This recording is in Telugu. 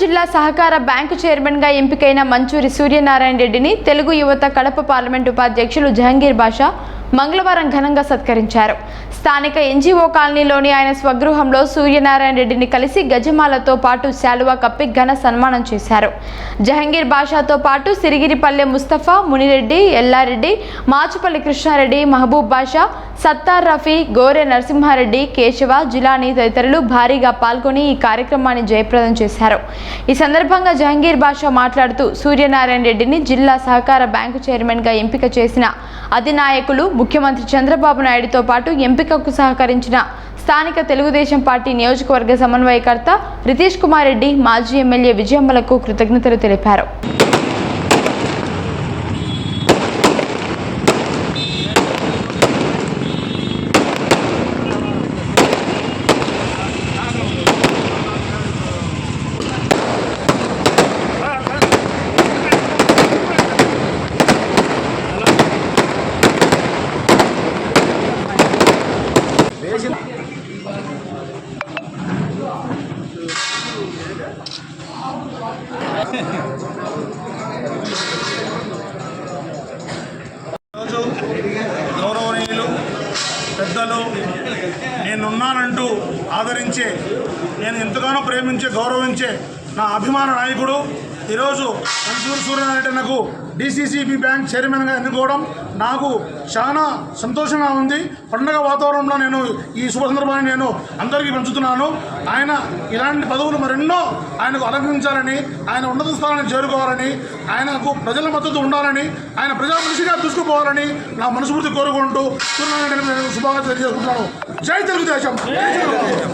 జిల్లా సహకార బ్యాంకు చైర్మన్గా ఎంపికైన మంచూరి సూర్యనారాయణ రెడ్డిని తెలుగు యువత కడప పార్లమెంట్ ఉపాధ్యక్షులు జహంగీర్ బాషా మంగళవారం ఘనంగా సత్కరించారు. స్థానిక ఎన్జీఓ కాలనీలోని ఆయన స్వగృహంలో సూర్యనారాయణ రెడ్డిని కలిసి గజమాలతో పాటు శాలువా కప్పి ఘన సన్మానం చేశారు. జహంగీర్ బాషాతో పాటు సిరిగిరిపల్లె ముస్తఫా మునిరెడ్డి ఎల్లారెడ్డి మాచుపల్లి కృష్ణారెడ్డి మహబూబ్ బాషా సత్తార్ రఫీ గోరె నరసింహారెడ్డి కేశవ జిలాని తదితరులు భారీగా పాల్గొని ఈ కార్యక్రమాన్ని జయప్రదం చేశారు. ఈ సందర్భంగా జహంగీర్ బాషా మాట్లాడుతూ సూర్యనారాయణ రెడ్డిని జిల్లా సహకార బ్యాంకు చైర్మన్గా ఎంపిక చేసిన అధినాయకులు ముఖ్యమంత్రి చంద్రబాబు నాయుడుతో పాటు ఎంపిక ఎంపికకు సహకరించిన స్థానిక తెలుగుదేశం పార్టీ నియోజకవర్గ సమన్వయకర్త రితీష్ కుమార్ రెడ్డి మాజీ ఎమ్మెల్యే విజయమ్మలకు కృతజ్ఞతలు తెలిపారు. ఈరోజు గౌరవనీయులు పెద్దలు నేనున్నానంటూ ఆదరించే నేను ఎంతగానో ప్రేమించే గౌరవించే నా అభిమాన నాయకుడు ఈరోజు మంచూరు సూర్యనారాయణకు డిసిసిబి బ్యాంక్ చైర్మన్గా ఎన్నుకోవడం నాకు చాలా సంతోషంగా ఉంది. పండగ వాతావరణంలో నేను ఈ శుభ సందర్భాన్ని నేను అందరికీ పంచుతున్నాను. ఆయన ఇలాంటి పదవులు మరెన్నో ఆయనకు అలంకరించాలని ఆయన ఉన్నత స్థానాన్ని చేరుకోవాలని ఆయనకు ప్రజల మద్దతు ఉండాలని ఆయన ప్రజా మనిషిగా దూసుకుపోవాలని నా మనస్ఫూర్తి కోరుకుంటూ సూర్యనారాయణ నేను శుభాకాంక్షలు తెలియజేసుకుంటున్నాను. జై తెలుగుదేశం జై తెలుగుదేశం!